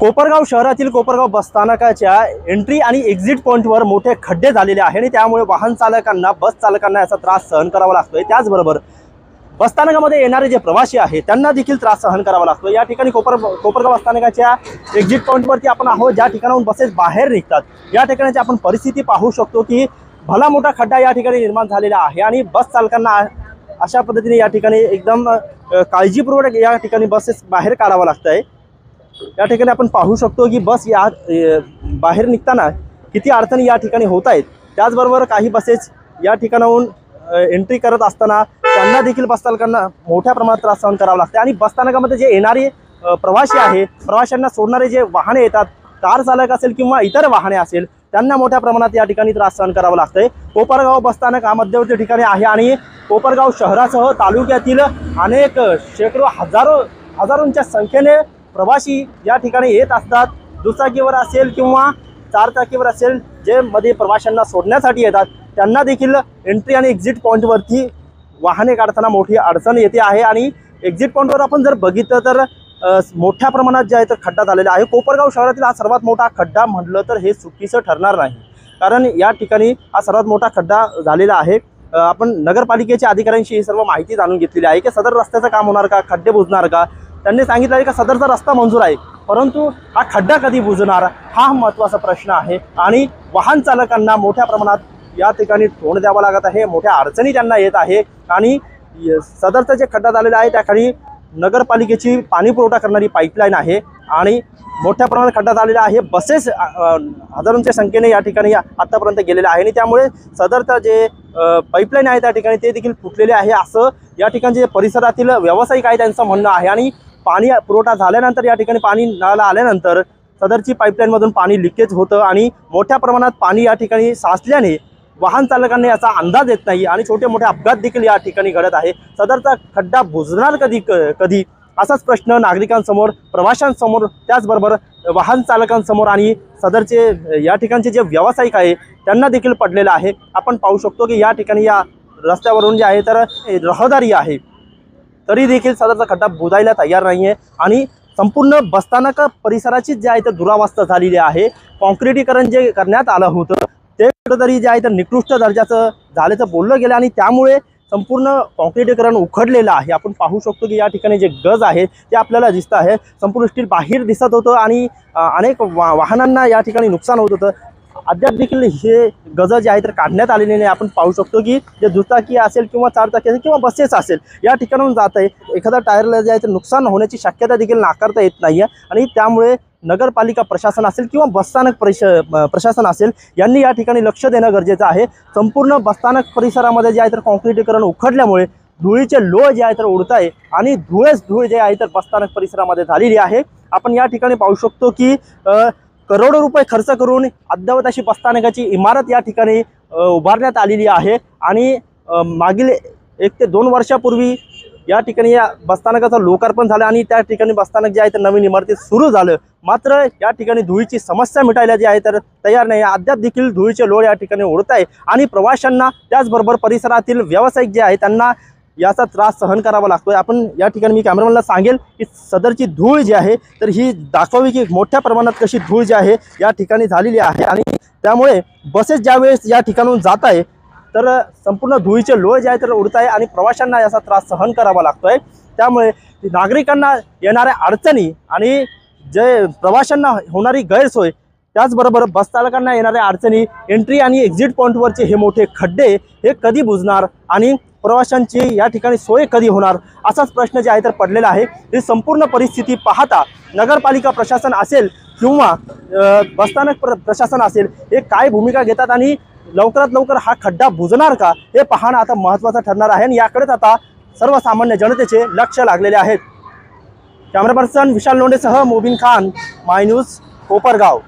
कोपरगाव शहरातील कोपरगाव बसस्थानकाच्या एंट्री आणि एक्झिट पॉईंटवर मोठे खड्डे झालेले आहे आणि त्यामुळे वाहन चालकांना बस चालकांना याचा त्रास सहन करावा लागतोय. त्याचबरोबर बसस्थानकामध्ये येणारे जे प्रवासी आहेत त्यांना देखील त्रास सहन करावा लागतो या ठिकाणी कोपर कोपरगाव बसस्थानकाच्या एक्झिट पॉईंटवरती आपण आहोत. ज्या ठिकाणाहून बसेस बाहेर निघतात या ठिकाणाची आपण परिस्थिती पाहू शकतो की भला मोठा खड्डा या ठिकाणी निर्माण झालेला आहे आणि बस चालकांना अशा पद्धतीने या ठिकाणी एकदम काळजीपूर्वक या ठिकाणी बसेस बाहेर काढावं लागतं आहे या ठिकाणी आपण पाहू शकतो की बस या बाहेर निघताना किती अडचणी या ठिकाणी होत आहेत. त्याचबरोबर काही बसेस या ठिकाणाहून एंट्री करत असताना त्यांना देखील बसस्थानकांना मोठ्या प्रमाणात त्रास सहन करावा लागते. आणि बसस्थानकामध्ये जे येणारे प्रवासी आहे प्रवाशांना सोडणारे जे वाहने येतात कार चालक असेल किंवा इतर वाहने असेल त्यांना मोठ्या प्रमाणात या ठिकाणी त्रास सहन करावा लागतंय. कोपरगाव बसस्थानक हा मध्यवर्ती ठिकाणी आहे आणि कोपरगाव शहरासह तालुक्यातील अनेक शेकडो हजारो हजारोंच्या संख्येने प्रवासी या ठिकाणी येत असतात. दुचाकीवर असेल किंवा चारचाकीवर असेल जे मध्ये प्रवाशांना सोडण्यासाठी येतात त्यांना देखील एंट्री आणि एक्झिट पॉईंटवरती वाहने काढताना मोठी अडचण येते आहे. आणि एक्झिट पॉईंटवर आपण जर बघितलं तर मोठ्या प्रमाणात जे आहे तर खड्डा झालेला आहे. कोपरगाव शहरातील हा सर्वात मोठा खड्डा म्हटलं तर हे चुकीचं ठरणार नाही. कारण या ठिकाणी हा सर्वात मोठा खड्डा झालेला आहे. आपण नगरपालिकेच्या अधिकाऱ्यांशी ही सर्व माहिती जाणून घेतलेली आहे की सदर रस्त्याचं काम होणार का? खड्डे बुजणार का? त्यांनी सांगितलं आहे का सदरचा रस्ता मंजूर आहे. परंतु हा खड्डा कधी बुजणार? हा महत्त्वाचा प्रश्न आहे. आणि वाहन चालकांना मोठ्या प्रमाणात या ठिकाणी तोंड द्यावं लागत आहे. मोठ्या अडचणी त्यांना येत आहे. आणि य- सदरचा जे खड्डा झालेला आहे त्याखाली नगरपालिकेची पाणीपुरवठा करणारी पाईपलाईन आहे. आणि मोठ्या प्रमाणात खड्डा झालेला आहे. बसेस हजारोंच्या संख्येने या ठिकाणी आत्तापर्यंत गेलेल्या आहे आणि त्यामुळे सदरचा जे पाईपलाईन आहे त्या ठिकाणी ते देखील फुटलेले आहे. असं या ठिकाणचे जे परिसरातील व्यावसायिक आहे त्यांचं म्हणणं आहे. आणि पाणी पुरवठा झाल्यानंतर या ठिकाणी पाणी नळाला आल्यानंतर सदरची पाईपलाईनमधून पाणी लिकेज होतं आणि मोठ्या प्रमाणात पाणी या ठिकाणी साचल्याने वाहन चालकांना याचा अंदाज येत नाही आणि छोटे मोठे अपघात देखील या ठिकाणी घडत आहे. सदरचा खड्डा बुजणार कधी क- कधी? असाच प्रश्न नागरिकांसमोर प्रवाशांसमोर त्याचबरोबर वाहन चालकांसमोर आणि सदरचे या ठिकाणचे जे व्यावसायिक आहे त्यांना देखील पडलेलं आहे. आपण पाहू शकतो की या ठिकाणी या रस्त्यावरून जे आहे तर रहदारी आहे. तरी देखील सदरचा खड्डा बुजायला तयार नाही आहे आणि संपूर्ण बसस्थानक परिसराची जे आहे तर दुरावस्था झालेली आहे. कॉन्क्रिटीकरण जे करण्यात आलं होतं ते कुठंतरी जे आहे तर निकृष्ट दर्जाचं झाल्याचं बोललं गेलं आणि त्यामुळे संपूर्ण कॉन्क्रिटीकरण उखडलेलं आहे. आपण पाहू शकतो की या ठिकाणी जे गज आहे ते आपल्याला दिसतं आहे. संपूर्ण स्टील बाहेर दिसत होतं आणि अनेक वा वाहनांना या ठिकाणी नुकसान होत होतं. अद्याप देखील हे गजर जे आहे तर काढण्यात आलेले नाही. आपण पाहू शकतो की जे दुचाकी असेल किंवा चारचाकी असेल किंवा बसेस असेल या ठिकाणाहून जात आहे. एखादा टायरला जे आहे तर नुकसान होण्याची शक्यता देखील नाकारता येत नाही आहे आणि त्यामुळे नगरपालिका प्रशासन असेल किंवा बसस्थानक परिश प्रशासन असेल यांनी या ठिकाणी लक्ष देणं गरजेचं आहे. संपूर्ण बसस्थानक परिसरामध्ये जे आहे तर कॉन्क्रिटीकरण उखडल्यामुळे धुळीचे लोळ जे आहे तर उडत आहे आणि धुळेच धुळ जे आहे तर बसस्थानक परिसरामध्ये झालेली आहे. आपण या ठिकाणी पाहू शकतो की करोडो रुपये खर्च करून अद्ययावत अशी बसस्थानकाची इमारत या ठिकाणी उभारण्यात आलेली आहे. आणि मागील एक ते दोन वर्षापूर्वी या ठिकाणी या बसस्थानकाचं लोकार्पण झालं आणि त्या ठिकाणी बसस्थानक जे आहे तर नवीन इमारतीत सुरू झालं. मात्र या ठिकाणी धुळीची समस्या मिटायला जी आहे तर तयार नाही. अद्याप देखील धुळीचे लोळ या ठिकाणी ओढत आहे. आणि प्रवाशांना त्याचबरोबर परिसरातील व्यावसायिक जे आहे त्यांना याचा त्रास सहन करावा लागतोय. आपण या ठिकाणी मी कॅमेरामॅनला सांगेल की सदरची धूळ जी आहे तर ही दाखवावी की मोठ्या प्रमाणात कशी धूळ जी आहे या ठिकाणी झालेली आहे. आणि त्यामुळे बसेस ज्यावेळेस या ठिकाणून जात आहे तर संपूर्ण धुळीचे लोळ जे आहे तर उडत आहे आणि प्रवाशांना याचा त्रास सहन करावा लागतोय. त्यामुळे नागरिकांना येणाऱ्या अडचणी आणि जे प्रवाशांना होणारी गैरसोय त्याचबरोबर बसचालकांना येणाऱ्या अडचणी एंट्री आणि एक्झिट पॉईंटवरचे हे मोठे खड्डे हे कधी बुजणार आणि प्रवाशांची या ठिकाणी सोय कधी होणार असाच प्रश्न जे आहे तर पडलेला आहे. ही संपूर्ण परिस्थिती पाहता नगरपालिका प्रशासन असेल किंवा बसस्थानक प्र प्रशासन असेल हे काय भूमिका घेतात आणि लवकरात लवकर हा खड्डा बुजणार का हे पाहणं आता महत्त्वाचं ठरणार आहे. आणि याकडेच आता सर्वसामान्य जनतेचे लक्ष लागलेले आहेत. कॅमेरा पर्सन विशाल लोंडेसह मोबिन खान माय न्यूज कोपरगाव.